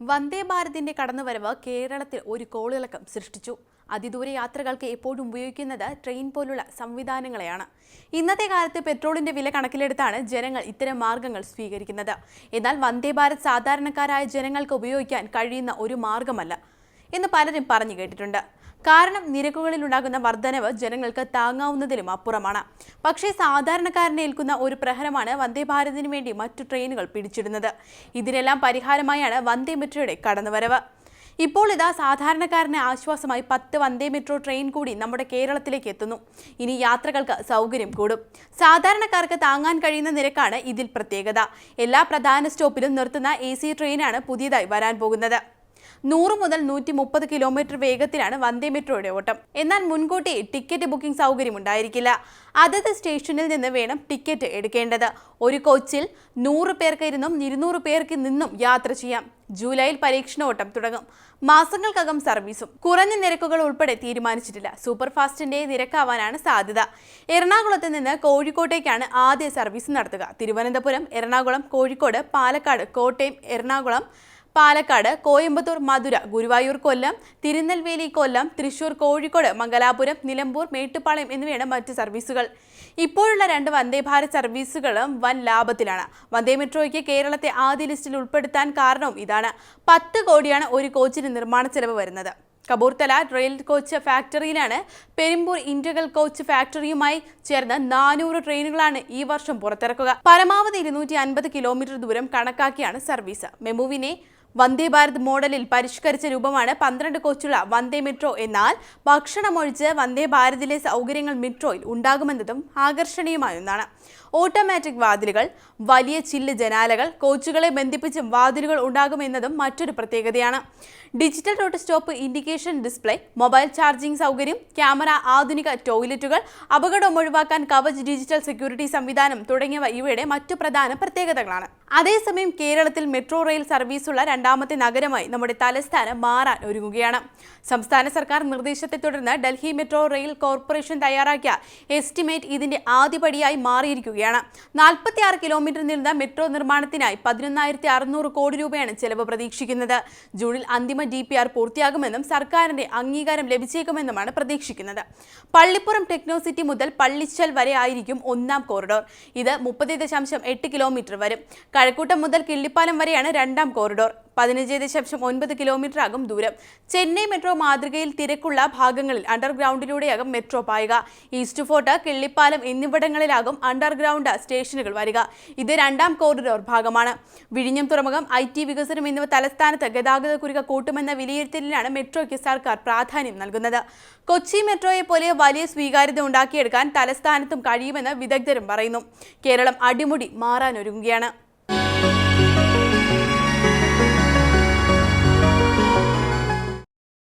വന്ദേ ഭാരതിന്റെ കടന്നുവരവ് കേരളത്തിൽ ഒരു കോളിളക്കം സൃഷ്ടിച്ചു. അതിദൂര യാത്രകൾക്ക് എപ്പോഴും ഉപയോഗിക്കുന്നത് ട്രെയിൻ പോലുള്ള സംവിധാനങ്ങളെയാണ്. ഇന്നത്തെ കാലത്ത് പെട്രോളിന്റെ വില കണക്കിലെടുത്താണ് ജനങ്ങൾ ഇത്തരം മാർഗങ്ങൾ സ്വീകരിക്കുന്നത്. എന്നാൽ വന്ദേ ഭാരത് സാധാരണക്കാരായ ജനങ്ങൾക്ക് ഉപയോഗിക്കാൻ കഴിയുന്ന ഒരു മാർഗമല്ല. എന്ന് പലരും പറഞ്ഞു കേട്ടിട്ടുണ്ട്. കാരണം നിരക്കുകളിൽ ഉണ്ടാകുന്ന വർധനവ് ജനങ്ങൾക്ക് താങ്ങാവുന്നതിലും അപ്പുറമാണ്. പക്ഷേ സാധാരണക്കാരനെ ഏൽക്കുന്ന ഒരു പ്രഹരമാണ് വന്ദേ ഭാരതിന് വേണ്ടി മറ്റു ട്രെയിനുകൾ പിടിച്ചിടുന്നത്. ഇതിനെല്ലാം പരിഹാരമായാണ് വന്ദേ മെട്രോയുടെ കടന്നുവരവ്. ഇപ്പോൾ ഇതാ സാധാരണക്കാരന് ആശ്വാസമായി പത്ത് വന്ദേ മെട്രോ ട്രെയിൻ കൂടി നമ്മുടെ കേരളത്തിലേക്ക് എത്തുന്നു. ഇനി യാത്രകൾക്ക് സൗകര്യം കൂടും. സാധാരണക്കാർക്ക് താങ്ങാൻ കഴിയുന്ന നിരക്കാണ് ഇതിൽ പ്രത്യേകത. എല്ലാ പ്രധാന സ്റ്റോപ്പിലും നിർത്തുന്ന എ ട്രെയിനാണ് പുതിയതായി വരാൻ പോകുന്നത്. നൂറ് മുതൽ നൂറ്റി മുപ്പത് കിലോമീറ്റർ വേഗത്തിലാണ് വന്ദേ മെട്രോയുടെ ഓട്ടം. എന്നാൽ മുൻകൂട്ടി ടിക്കറ്റ് ബുക്കിംഗ് സൗകര്യം ഉണ്ടായിരിക്കില്ല അതത് സ്റ്റേഷനിൽ നിന്ന് വേണം ടിക്കറ്റ് എടുക്കേണ്ടത്. ഒരു കോച്ചിൽ നൂറ് പേർക്ക് ഇരുന്നും ഇരുന്നൂറ് പേർക്ക് നിന്നും യാത്ര ചെയ്യാം. ജൂലൈയിൽ പരീക്ഷണ ഓട്ടം തുടങ്ങും. മാസങ്ങൾക്കകം സർവീസും. കുറഞ്ഞ നിരക്കുകൾ ഉൾപ്പെടെ തീരുമാനിച്ചിട്ടില്ല. സൂപ്പർ ഫാസ്റ്റിന്റെ നിരക്കാവാനാണ് സാധ്യത. എറണാകുളത്ത് നിന്ന് കോഴിക്കോട്ടേക്കാണ് ആദ്യ സർവീസ് നടത്തുക. തിരുവനന്തപുരം എറണാകുളം കോഴിക്കോട് പാലക്കാട് കോട്ടയം എറണാകുളം പാലക്കാട് കോയമ്പത്തൂർ മധുര ഗുരുവായൂർ കൊല്ലം തിരുനെൽവേലി കൊല്ലം തൃശൂർ കോഴിക്കോട് മംഗലാപുരം നിലമ്പൂർ മേട്ടുപ്പാളയം എന്നിവയാണ് മറ്റ് സർവീസുകൾ. ഇപ്പോഴുള്ള രണ്ട് വന്ദേ ഭാരത് സർവീസുകളും വൻ ലാഭത്തിലാണ്. വന്ദേ മെട്രോയ്ക്ക് കേരളത്തെ ആദ്യ ലിസ്റ്റിൽ ഉൾപ്പെടുത്താൻ കാരണവും ഇതാണ്. പത്ത് കോടിയാണ് ഒരു കോച്ചിന് നിർമ്മാണ ചെലവ് വരുന്നത്. കബൂർത്തല റെയിൽ കോച്ച് ഫാക്ടറിയിലാണ് പെരുമ്പൂർ ഇന്റഗ്രൽ കോച്ച് ഫാക്ടറിയുമായി ചേർന്ന് നാനൂറ് ട്രെയിനുകളാണ് ഈ വർഷം പുറത്തിറക്കുക. പരമാവധി ഇരുന്നൂറ്റി അൻപത് കിലോമീറ്റർ ദൂരം കണക്കാക്കിയാണ് സർവീസ്. മെമുവിനെ വന്ദേ ഭാരത് മോഡലിൽ പരിഷ്കരിച്ച രൂപമാണ് പന്ത്രണ്ട് കോച്ചുള്ള വന്ദേ മെട്രോ എന്നാൽ ഭക്ഷണമൊഴിച്ച് വന്ദേ ഭാരതിലെ സൗകര്യങ്ങൾ മെട്രോയിൽ ഉണ്ടാകുമെന്നതും ആകർഷണീയമായ ഒന്നാണ്. ഓട്ടോമാറ്റിക് വാതിലുകൾ വലിയ ചില്ല് ജനാലകൾ കോച്ചുകളെ ബന്ധിപ്പിച്ചും വാതിലുകൾ ഉണ്ടാകുമെന്നതും മറ്റൊരു പ്രത്യേകതയാണ്. Digital route stop indication display mobile charging സൗകര്യം ക്യാമറ ആധുനിക ടോയ്ലറ്റുകൾ അപകടം ഒഴിവാക്കാൻ കവച് ഡിജിറ്റൽ സെക്യൂരിറ്റി സംവിധാനം തുടങ്ങിയവ ഇവയുടെ മറ്റു പ്രധാന പ്രത്യേകതകളാണ്. അതേസമയം കേരളത്തിൽ മെട്രോ റെയിൽ സർവീസുള്ള രണ്ടാമത്തെ നഗരമായി നമ്മുടെ തലസ്ഥാനം മാറാൻ ഒരുങ്ങുകയാണ്. സംസ്ഥാന സർക്കാർ നിർദ്ദേശത്തെ തുടർന്ന് ഡൽഹി മെട്രോ റെയിൽ കോർപ്പറേഷൻ തയ്യാറാക്കിയ എസ്റ്റിമേറ്റ് ഇതിന്റെ ആദ്യപടിയായി മാറിയിരിക്കുകയാണ്. നാൽപ്പത്തിയാറ് കിലോമീറ്റർ നീളുന്ന മെട്രോ നിർമ്മാണത്തിനായി പതിനൊന്നായിരത്തി അറുന്നൂറ് കോടി രൂപയാണ് ചെലവ് പ്രതീക്ഷിക്കുന്നത്. ജൂണിൽ അന്തിമ ഡി പി ആർ പൂർത്തിയാകുമെന്നും സർക്കാരിന്റെ അംഗീകാരം ലഭിച്ചേക്കുമെന്നുമാണ് പ്രതീക്ഷിക്കുന്നത്. പള്ളിപ്പുറം ടെക്നോസിറ്റി മുതൽ പള്ളിച്ചൽ വരെ ആയിരിക്കും ഒന്നാം കോറിഡോർ. ഇത് മുപ്പത് ദശാംശം എട്ട് കിലോമീറ്റർ വരും. കഴക്കൂട്ടം മുതൽ കിള്ളിപ്പാലം വരെയാണ് രണ്ടാം കോറിഡോർ. പതിനഞ്ച് ദശാംശം ഒൻപത് കിലോമീറ്റർ ആകും ദൂരം. ചെന്നൈ മെട്രോ മാതൃകയിൽ തിരക്കുള്ള ഭാഗങ്ങളിൽ അണ്ടർഗ്രൗണ്ടിലൂടെയാകും മെട്രോ പായുക. ഈസ്റ്റ് ഫോർട്ട് കിള്ളിപ്പാലം എന്നിവിടങ്ങളിലാകും അണ്ടർഗ്രൗണ്ട് സ്റ്റേഷനുകൾ വരിക. ഇത് രണ്ടാം കോറിഡോർ ഭാഗമാണ്. വിഴിഞ്ഞം തുറമുഖം ഐ ടി വികസനം എന്നിവ തലസ്ഥാനത്ത് ഗതാഗത കുരുക കൂട്ടുമെന്ന വിലയിരുത്തലിലാണ് മെട്രോയ്ക്ക് സർക്കാർ പ്രാധാന്യം നൽകുന്നത്. കൊച്ചി മെട്രോയെ പോലെ വലിയ സ്വീകാര്യത ഉണ്ടാക്കിയെടുക്കാൻ തലസ്ഥാനത്തും കഴിയുമെന്ന് വിദഗ്ധരും പറയുന്നു. കേരളം അടിമുടി മാറാനൊരുങ്ങുകയാണ്.